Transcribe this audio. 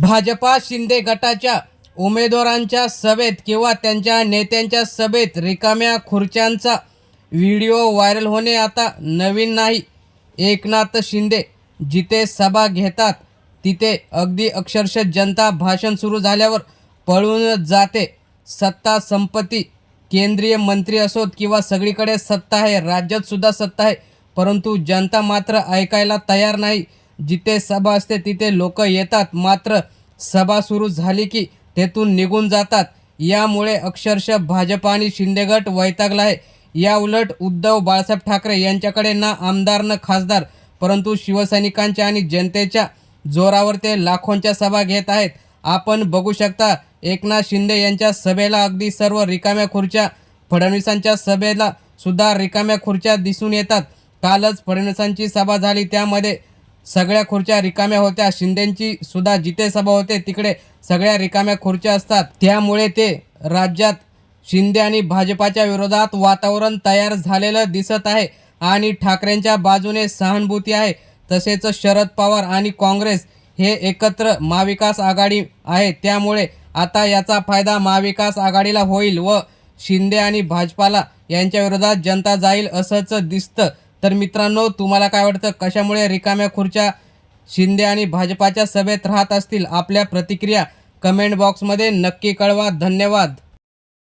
भाजपा शिंदे गटाच्या उमेदवारांच्या सभेत किंवा त्यांच्या नेत्यांच्या सभेत रिकाम्या खुर्च्यांचा व्हिडिओ व्हायरल होणे आता नवीन नाही. एकनाथ शिंदे जिथे सभा घेतात तिथे अगदी अक्षरशः जनता भाषण सुरू झाल्यावर पळून जाते. सत्ता संपत्ती केंद्रीय मंत्री असोत किंवा सगळीकडे सत्ता आहे राज्यात सुद्धा सत्ता आहे परंतु जनता मात्र ऐकायला तयार नाही. जिथे सभा असते तिथे लोक येतात. मात्र सभा सुरू झाली की तेथून निघून जातात. यामुळे अक्षरशः भाजप आणि शिंदेगट वैतागला आहे. या उलट उद्धव बाळासाहेब ठाकरे यांच्याकडे ना आमदार न खासदार परंतु शिवसैनिकांच्या आणि जनतेच्या जोरावर ते लाखोंच्या सभा घेत आहेत. आपण बघू शकता एकनाथ शिंदे यांच्या सभेला अगदी सर्व रिकाम्या खुर्च्या फडणवीसांच्या सभेला सुद्धा रिकाम्या खुर्च्या दिसून येतात. कालच फडणवीसांची सभा झाली. त्यामध्ये सगळ्या खुर्च्या रिकाम्या होत्या. शिंदेची सुद्धा जिथे सभा होते तिकडे सगळ्या रिकाम्या खुर्च्या असतात. त्यामुळे ते राज्यात शिंदे आणि भाजपाच्या विरोधात वातावरण तयार झालेलं दिसत आहे आणि ठाकरेंच्या बाजूने सहानुभूती आहे. तसेच शरद पवार आणि काँग्रेस हे एकत्र महाविकास आघाडी आहे. त्यामुळे आता याचा फायदा महाविकास आघाडीला होईल व शिंदे आणि भाजपाला यांच्या विरोधात जनता जाईल असंच दिसतं. तर मित्रांनो तुम्हाला काय वाटतं? कशामुळे रिकाम्या खुर्च्या शिंदे आणि भाजपाच्या सभेत राहत असतील? आपल्या प्रतिक्रिया कमेंट बॉक्समध्ये नक्की कळवा. धन्यवाद.